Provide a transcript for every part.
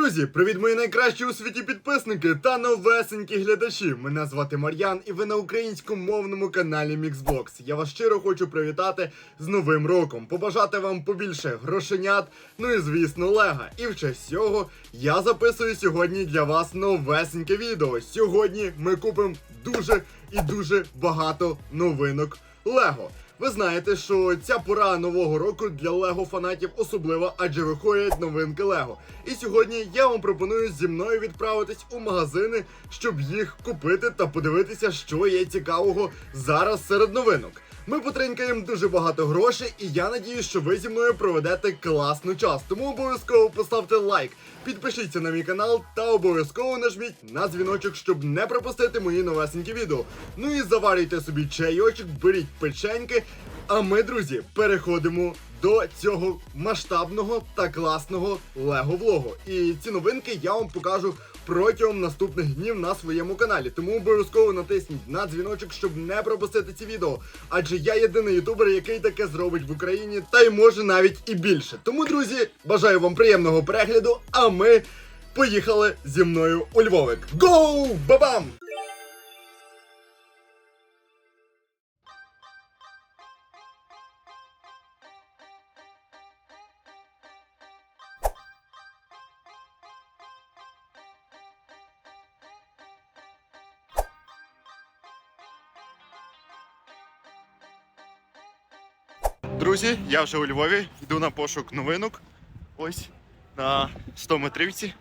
друзі! Привіт, мої найкращі у світі підписники та новесенькі глядачі. Мене звати Мар'ян, і ви на українськомовному каналі Mixbox. Я вас щиро хочу привітати з Новим роком, побажати вам побільше грошенят, ну і звісно, лега. І в честь цього я записую сьогодні для вас новесеньке відео. Сьогодні ми купимо дуже і дуже багато новинок Лего. Ви знаєте, що ця пора нового року для Лего фанатів особлива, адже виходять новинки Лего. І сьогодні я вам пропоную зі мною відправитись у магазини, щоб їх купити та подивитися, що є цікавого зараз серед новинок. Ми потринкаємо дуже багато грошей, і я надію, що ви зі мною проведете класну час. Тому обов'язково поставте лайк, підпишіться на мій канал та обов'язково нажміть на дзвіночок, щоб не пропустити мої новесенькі відео. Ну і заварюйте собі чайочок, беріть печеньки. А ми, друзі, переходимо до цього масштабного та класного лего влогу. І ці новинки я вам покажу протягом наступних днів на своєму каналі. Тому обов'язково натисніть на дзвіночок, щоб не пропустити ці відео. Адже я єдиний ютубер, який таке зробить в Україні, та й може навіть і більше. Тому, друзі, бажаю вам приємного перегляду. А ми поїхали зі мною у Львовик. Гоу! Бабам! Друзі, я вже у Львові, йду на пошук новинок. Ось на 100 метрівці.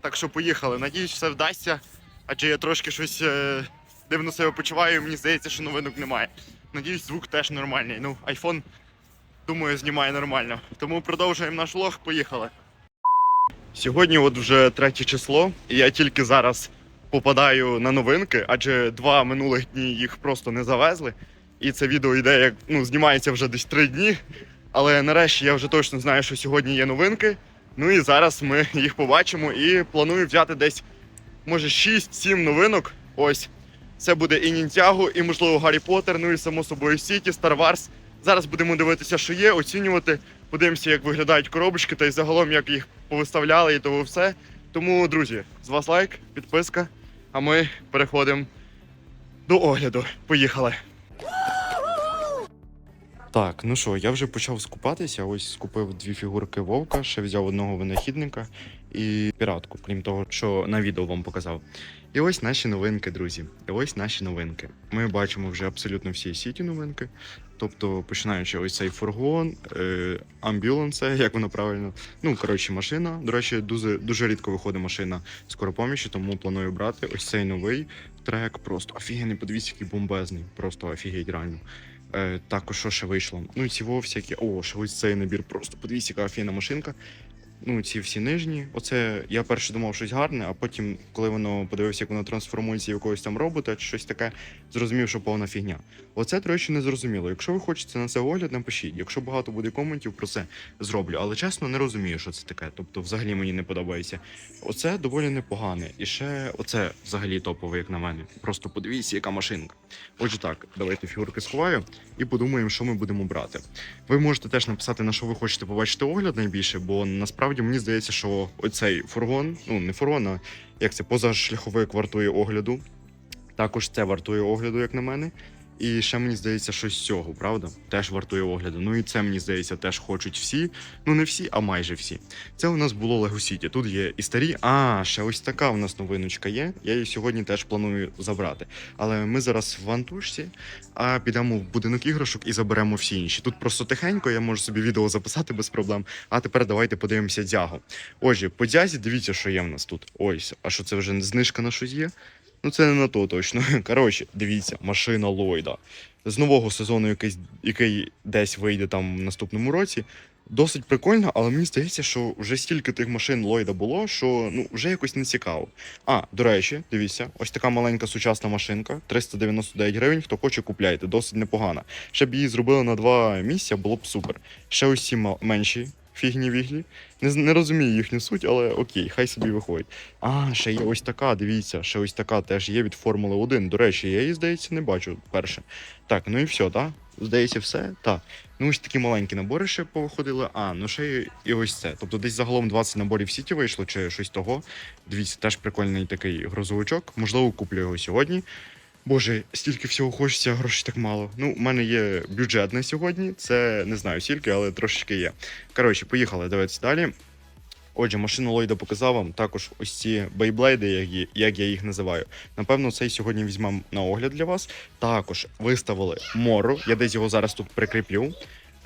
Так що поїхали. Надіюсь, все вдасться. Адже я трошки щось е, дивно себе почуваю, і мені здається, що новинок немає. Надіюсь, звук теж нормальний. Ну, iPhone, думаю, знімає нормально. Тому продовжуємо наш влог, поїхали. Сьогодні от вже третє число, і я тільки зараз попадаю на новинки, адже два минулих дні їх просто не завезли. І це відео йде як ну, знімається вже десь три дні. Але нарешті я вже точно знаю, що сьогодні є новинки. Ну і зараз ми їх побачимо і планую взяти десь, може, 6-7 новинок. Ось. Це буде і Нінтяго, і, можливо, Гаррі Поттер, ну і само собою Сіті, Star Wars. Зараз будемо дивитися, що є, оцінювати. Подивимося, як виглядають коробочки, та й загалом як їх повиставляли і того все. Тому, друзі, з вас лайк, підписка, а ми переходимо до огляду. Поїхали! Так, ну що, я вже почав скупатися. Ось скупив дві фігурки вовка, ще взяв одного винахідника і піратку, крім того, що на відео вам показав. І ось наші новинки, друзі. І ось наші новинки. Ми бачимо вже абсолютно всі сіті новинки. Тобто, починаючи ось цей фургон, е, амбюленсе, як воно правильно. Ну, коротше, машина. До речі, дуже, дуже рідко виходить машина скоропоміщі, тому планую брати ось цей новий трек. Просто офігенний, подивіться, який бомбезний. Просто офігеть реально. Е, також що ще вийшло. Ну, ці во всякі. О, ще ось цей набір. Просто подивіться, яка офігенна машинка. Ну, ці всі нижні. Оце я перше думав щось гарне, а потім, коли воно подивився, як воно трансформується в якогось там робота чи щось таке, зрозумів, що повна фігня. Оце, до речі, не зрозуміло. Якщо ви хочете на це огляд, напишіть. Якщо багато буде коментів про це, зроблю. Але чесно, не розумію, що це таке. Тобто, взагалі мені не подобається. Оце доволі непогане. І ще оце взагалі топове, як на мене. Просто подивіться, яка машинка. Отже, так, давайте фігурки сховаю і подумаємо, що ми будемо брати. Ви можете теж написати, на що ви хочете побачити огляд найбільше, бо насправді мені здається, що оцей фургон, ну не фургон, а як це позашляховик вартує огляду. Також це вартує огляду, як на мене. І ще мені здається, що з цього, правда? Теж вартує огляду. Ну і це мені здається, теж хочуть всі. Ну не всі, а майже всі. Це у нас було Lego City. Тут є і старі. А, ще ось така у нас новиночка є. Я її сьогодні теж планую забрати. Але ми зараз в Антушці, а підемо в будинок іграшок і заберемо всі інші. Тут просто тихенько, я можу собі відео записати без проблем. А тепер давайте подивимося дзягу. Отже, по дзязі дивіться, що є в нас тут. Ось, а що це вже знижка на щось є? Ну, це не на то точно. Коротше, дивіться, машина Ллойда. З нового сезону, якийсь, який десь вийде там в наступному році. Досить прикольно, але мені здається, що вже стільки тих машин Ллойда було, що ну вже якось не цікаво. А, до речі, дивіться, ось така маленька сучасна машинка, 399 гривень. Хто хоче, купляйте, досить непогана. Ще б її зробили на два місця, було б супер. Ще ці менші фігні-віглі. Не, не розумію їхню суть, але окей, хай собі виходить. А, ще є ось така, дивіться, ще ось така теж є від Формули 1. До речі, я її, здається, не бачу перше. Так, ну і все, так? Здається, все. Так. Ну, ось такі маленькі набори ще повиходили. А, ну ще і, і ось це. Тобто десь загалом 20 наборів в сіті вийшло, чи щось того. Дивіться, теж прикольний такий грузовичок. Можливо, куплю його сьогодні. Боже, стільки всього хочеться, а грошей так мало. Ну, у мене є бюджет на сьогодні. Це не знаю скільки, але трошечки є. Коротше, поїхали, Давайте далі. Отже, машину Лойда показав вам також ось ці бейблейди, як я їх називаю. Напевно, цей сьогодні візьмемо на огляд для вас. Також виставили мору. Я десь його зараз тут прикріплю.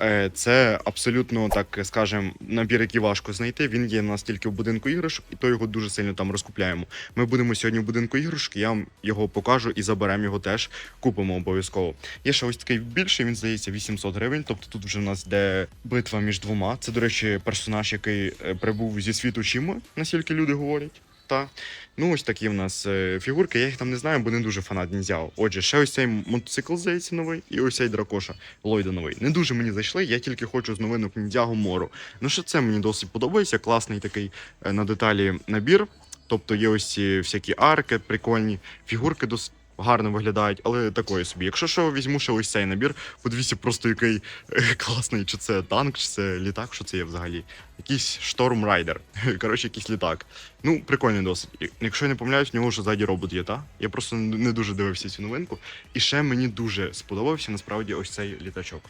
Е, Це абсолютно, так скажем, набір, який важко знайти. Він є у нас тільки в будинку іграшок, і то його дуже сильно там розкупляємо. Ми будемо сьогодні в будинку іграшок, я вам його покажу і заберемо його теж. Купимо обов'язково. Є ще ось такий більший, він здається 800 гривень. Тобто тут вже у нас йде битва між двома. Це, до речі, персонаж, який е, прибув зі світу Чіма, наскільки люди говорять. Та ну ось такі в нас е, фігурки. Я їх там не знаю, бо не дуже фанат ніндзяо. Отже, ще ось цей мотоцикл здається новий, і ось цей дракоша Ллойда новий. Не дуже мені зайшли. Я тільки хочу з новинок ніндзяго мору. Ну що це мені досить подобається. Класний такий е, на деталі набір. Тобто є ось ці всякі арки, прикольні, фігурки досить гарно виглядають, але такої собі. Якщо що, візьму ще ось цей набір, подивіться просто який е, класний, чи це танк, чи це літак, що це є взагалі. Якийсь шторм райдер. Коротше, якийсь літак. Ну, прикольний досить. Якщо я не помиляюсь, в нього вже ззаді робот є, та? Я просто не дуже дивився цю новинку. І ще мені дуже сподобався насправді ось цей літачок.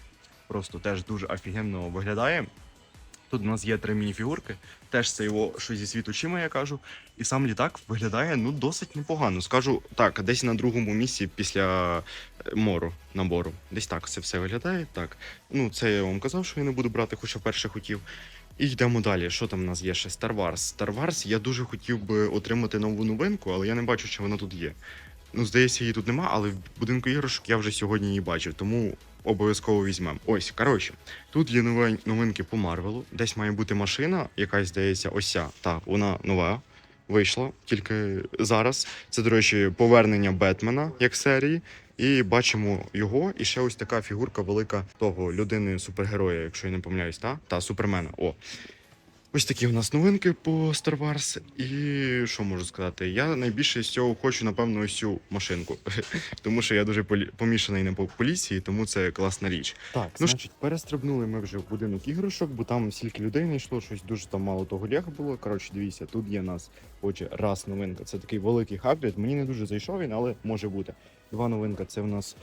Просто теж дуже офігенно виглядає. Тут у нас є три мініфігурки, теж це його що зі світу чима, я кажу. І сам літак виглядає ну досить непогано. Скажу так, десь на другому місці після е, мору набору. Десь так це все виглядає. Так. Ну, це я вам казав, що я не буду брати, хоча перше хотів. І йдемо далі. Що там у нас є ще? Star Wars. Star Wars я дуже хотів би отримати нову новинку, але я не бачу, чи вона тут є. Ну, здається, її тут нема, але в будинку іграшок я вже сьогодні її бачив, тому обов'язково візьмемо. Ось, коротше, тут є нові новинки по Марвелу. Десь має бути машина, якась здається, ось ця. Так, вона нова. Вийшла тільки зараз. Це, до речі, повернення Бетмена як серії. І бачимо його, і ще ось така фігурка велика того людини супергероя, якщо я не помиляюсь, та? Та супермена. О. Ось такі у нас новинки по Star Wars. І що можу сказати? Я найбільше з цього хочу, напевно, ось цю машинку. тому що я дуже помішаний на поліції, тому це класна річ. Так, ну значить, перестрибнули ми вже в будинок іграшок, бо там стільки людей не йшло, щось дуже там мало того лего було. Коротше, дивіться, тут є нас, отже, раз новинка. Це такий великий хабрід. Мені не дуже зайшов він, але може бути. Два новинка це в нас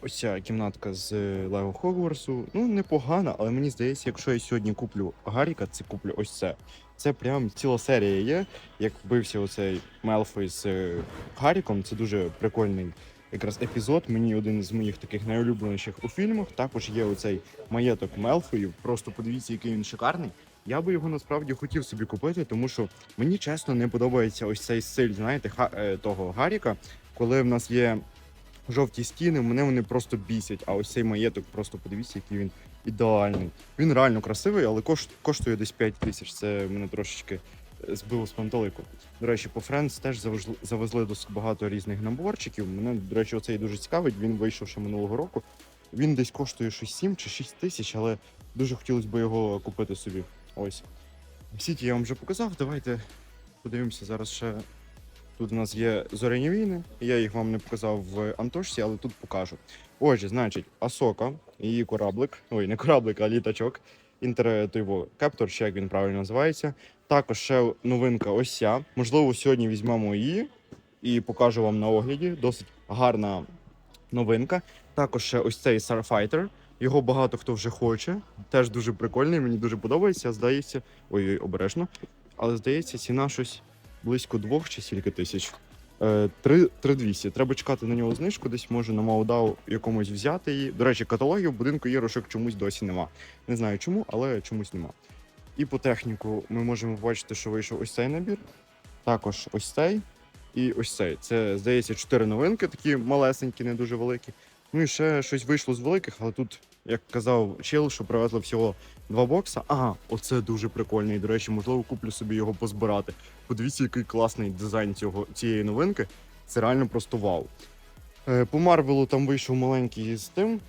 ось ця кімнатка з е, Лего Хогвартсу. Ну, непогана, але мені здається, якщо я сьогодні куплю Гаріка, це куплю ось це. Це прям ціла серія є. Як бився оцей Мелфой з е, Гаріком, це дуже прикольний якраз епізод. Мені один з моїх таких найулюбленіших у фільмах. Також є оцей маєток Мелфою. Просто подивіться, який він шикарний. Я би його насправді хотів собі купити, тому що мені чесно не подобається ось цей стиль, знаєте, ха- е, того Гаріка, коли в нас є жовті стіни, мене вони просто бісять. А ось цей маєток, просто подивіться, який він ідеальний. Він реально красивий, але коштує десь 5 тисяч. Це мене трошечки е, збило з пантелику. До речі, по Friends теж завезли досить багато різних наборчиків. Мене, до речі, оцей дуже цікавить. Він вийшов ще минулого року. Він десь коштує щось 7 чи 6 тисяч, але дуже хотілося б його купити собі. Ось. Сіті я вам вже показав. Давайте подивимося зараз ще. Тут у нас є зоряні війни. Я їх вам не показав в Антошці, але тут покажу. Отже, значить, Асока, її кораблик, ой, не кораблик, а літачок. Інтер той Кептор, чи як він правильно називається. Також ще новинка ось ця. Можливо, сьогодні візьмемо її і покажу вам на огляді. Досить гарна новинка. Також ще ось цей Starfighter. Його багато хто вже хоче. Теж дуже прикольний, мені дуже подобається. Здається, ой-ой, обережно. Але здається, ціна щось близько двох чи скільки тисяч. Е, три- 3200. Треба чекати на нього знижку, десь може на Маудау якомусь взяти її. До речі, каталогів будинку іграшок чомусь досі нема. Не знаю чому, але чомусь нема. І по техніку ми можемо бачити, що вийшов ось цей набір. Також ось цей і ось цей. Це, здається, чотири новинки, такі малесенькі, не дуже великі. Ну і ще щось вийшло з великих, але тут, як казав Чил, що привезли всього два бокса. Ага, оце дуже прикольний. До речі, можливо, куплю собі його позбирати. Подивіться, який класний дизайн цього, цієї новинки. Це реально просто вау. Е, По Марвелу там вийшов маленький з тим.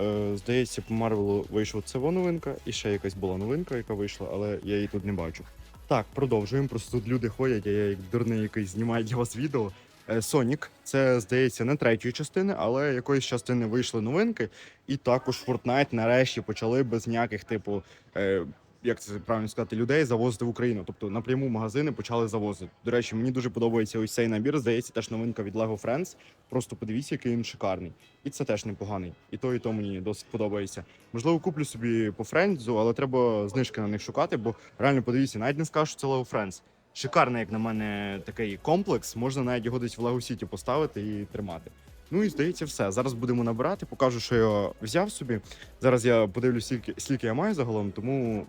Е, здається, по Марвелу вийшла цього новинка, і ще якась була новинка, яка вийшла, але я її тут не бачу. Так, продовжуємо. Просто тут люди ходять, а я як дурний якийсь знімаю для вас відео. Е, Сонік, це здається не третьої частини, але якоїсь частини вийшли новинки. І також Fortnite нарешті почали без ніяких, типу, е, як це правильно сказати, людей завозити в Україну. Тобто напряму магазини почали завозити. До речі, мені дуже подобається ось цей набір. Здається, теж новинка від Lego Friends. Просто подивіться, який він шикарний. І це теж непоганий. І то, і то мені досить подобається. Можливо, куплю собі по Френдзу, але треба знижки на них шукати, бо реально подивіться, навіть не скажу, що це Lego Friends. Шикарний, як на мене, такий комплекс. Можна навіть його десь в Lego City поставити і тримати. Ну і здається, все. Зараз будемо набирати, покажу, що я взяв собі. Зараз я подивлюсь, скільки, скільки я маю загалом, тому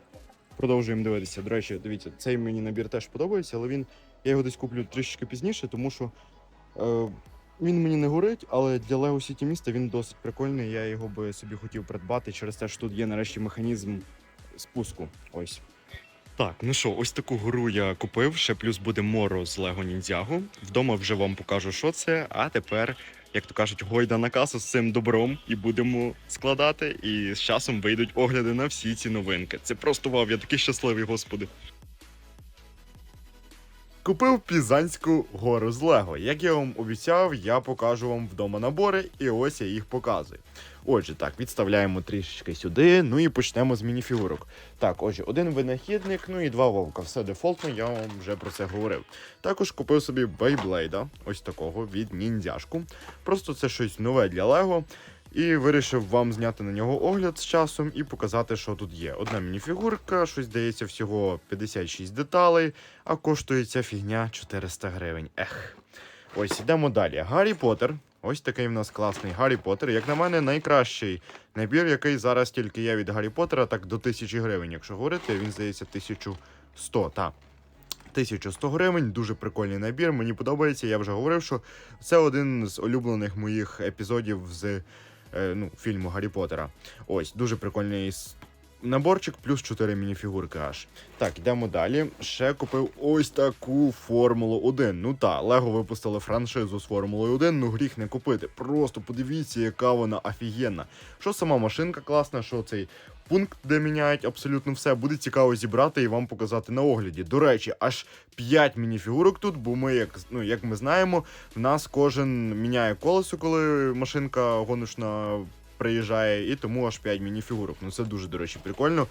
продовжуємо дивитися. До речі, дивіться, цей мені набір теж подобається, але він я його десь куплю трішки пізніше, тому що е, він мені не горить, але для Lego City міста він досить прикольний. Я його би собі хотів придбати через те, що тут є нарешті механізм спуску. Ось. Так, ну що, ось таку гру я купив. Ще плюс буде моро з Лего Ніндзягу. Вдома вже вам покажу, що це. А тепер, як то кажуть, гойда на касу з цим добром і будемо складати. І з часом вийдуть огляди на всі ці новинки. Це просто вау, я такий щасливий, господи. Купив Пізанську гору з Лего. Як я вам обіцяв, я покажу вам вдома набори, і ось я їх показую. Отже, так, відставляємо трішечки сюди, ну і почнемо з мініфігурок. Так, отже, один винахідник, ну і два вовка. Все дефолтно, я вам вже про це говорив. Також купив собі Бейблейда, ось такого від ніндзяшку. Просто це щось нове для Лего. І вирішив вам зняти на нього огляд з часом і показати, що тут є. Одна мініфігурка, щось здається, всього 56 деталей, а коштує ця фігня 400 гривень. Ех. Ось ідемо далі. Гаррі Поттер. Ось такий в нас класний Гаррі Поттер. Як на мене, найкращий набір, який зараз тільки є від Гаррі Поттера, так до 1000 гривень. Якщо говорити, він здається 1100. Так. 1100 гривень, дуже прикольний набір. Мені подобається. Я вже говорив, що це один з улюблених моїх епізодів з ну, фільму Гаррі Поттера. Ось, дуже прикольний наборчик, плюс 4 мініфігурки аж. Так, йдемо далі. Ще купив ось таку Формулу 1. Ну та, Лего випустили франшизу з Формулою 1, ну гріх не купити. Просто подивіться, яка вона офігенна. Що сама машинка класна, що цей пункт, де міняють абсолютно все. Буде цікаво зібрати і вам показати на огляді. До речі, аж 5 мініфігурок тут, бо ми, як, ну, як ми знаємо, в нас кожен міняє колесо, коли машинка гоночна приїжджає, і тому аж 5 мініфігурок. Ну це дуже, до речі, прикольно.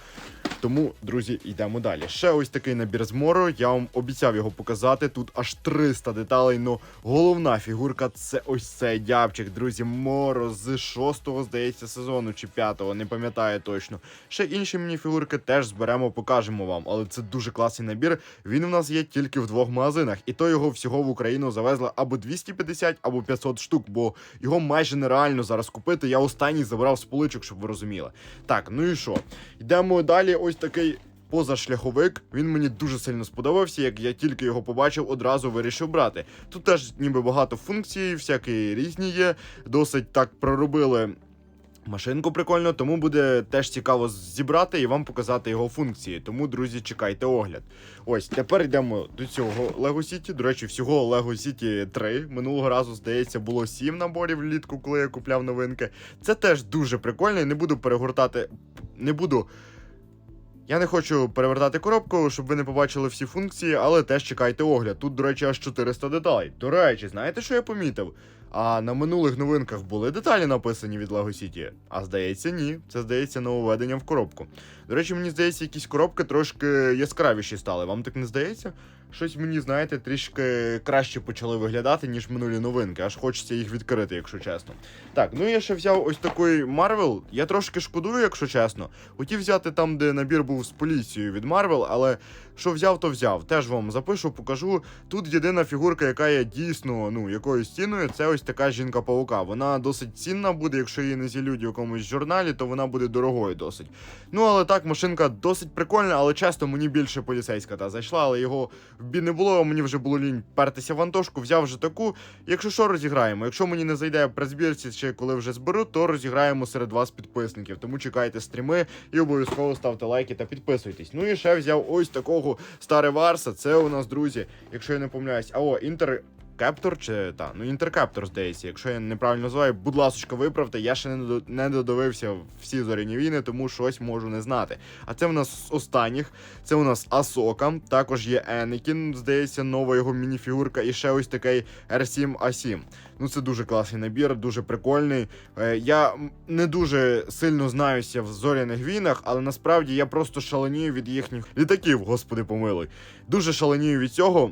Тому, друзі, йдемо далі. Ще ось такий набір з Моро. Я вам обіцяв його показати. Тут аж 300 деталей. Ну головна фігурка це ось цей дябчик, друзі. Моро з 6-го, здається, сезону чи 5-го, не пам'ятаю точно. Ще інші мініфігурки теж зберемо, покажемо вам. Але це дуже класний набір. Він у нас є тільки в двох магазинах, і то його всього в Україну завезли або 250, або 500 штук, бо його майже нереально зараз купити. Я останній забрав з поличок, щоб ви розуміли. Так, ну і що? Йдемо далі. Ось такий. Позашляховик, він мені дуже сильно сподобався. Як я тільки його побачив, одразу вирішив брати. Тут теж ніби багато функцій, всякі різні є. Досить так проробили машинку прикольно, тому буде теж цікаво зібрати і вам показати його функції. Тому, друзі, чекайте огляд. Ось тепер йдемо до цього Lego City. До речі, всього Lego City 3. Минулого разу, здається, було 7 наборів влітку, коли я купляв новинки. Це теж дуже прикольно. Не буду перегортати. Не буду. Я не хочу перевертати коробку, щоб ви не побачили всі функції, але теж чекайте огляд. Тут, до речі, аж 400 деталей. До речі, знаєте, що я помітив? А на минулих новинках були деталі написані від Lego City? А здається, ні. Це здається нововведення в коробку. До речі, мені здається, якісь коробки трошки яскравіші стали. Вам так не здається? Щось мені, знаєте, трішки краще почали виглядати, ніж минулі новинки. Аж хочеться їх відкрити, якщо чесно. Так, ну я ще взяв ось такий Marvel. Я трошки шкодую, якщо чесно. Хотів взяти там, де набір був з поліцією від Marvel, але що взяв, то взяв. Теж вам запишу, покажу. Тут єдина фігурка, яка є дійсно ну, якоюсь цінною, це ось така жінка-паука. Вона досить цінна буде, якщо її не зілють в якомусь журналі, то вона буде дорогою досить. Ну, але так, машинка досить прикольна, але часто мені більше поліцейська та зайшла, але його в бій не було, мені вже було лінь пертися в Антошку, взяв вже таку. Якщо що, розіграємо. Якщо мені не зайде при збірці, чи коли вже зберу, то розіграємо серед вас підписників. Тому чекайте стріми і обов'язково ставте лайки та підписуйтесь. Ну і ще взяв ось такого старе Варса. Це у нас, друзі, якщо я не помиляюсь, а о, інтер. Інтеркептор чи та, ну інтеркептор, здається. Якщо я неправильно називаю, будь ласка, виправте. Я ще не, додивився всі зоряні війни, тому щось можу не знати. А це в нас з останніх. Це у нас Асока, також є Енекін, здається, нова його мініфігурка, і ще ось такий R7A7. Ну, це дуже класний набір, дуже прикольний. Е, Я не дуже сильно знаюся в зоряних війнах, але насправді я просто шаленію від їхніх літаків, господи помилуй. Дуже шаленію від цього.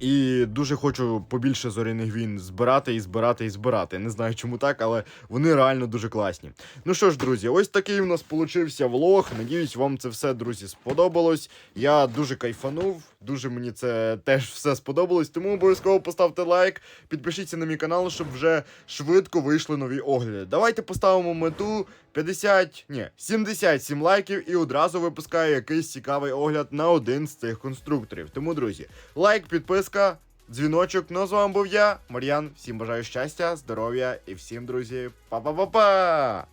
І дуже хочу побільше зоряних війн збирати і збирати і збирати. Не знаю, чому так, але вони реально дуже класні. Ну що ж, друзі, ось такий у нас получився влог. Надіюсь, вам це все, друзі, сподобалось. Я дуже кайфанув, дуже мені це теж все сподобалось. Тому обов'язково поставте лайк, підпишіться на мій канал, щоб вже швидко вийшли нові огляди. Давайте поставимо мету 50, ні, 77 лайків і одразу випускаю якийсь цікавий огляд на один з цих конструкторів. Тому, друзі, лайк, підписка. Дзвіночок, ну з вами був я, Мар'ян. Всім бажаю щастя, здоров'я і всім, друзі, па-па-па-па!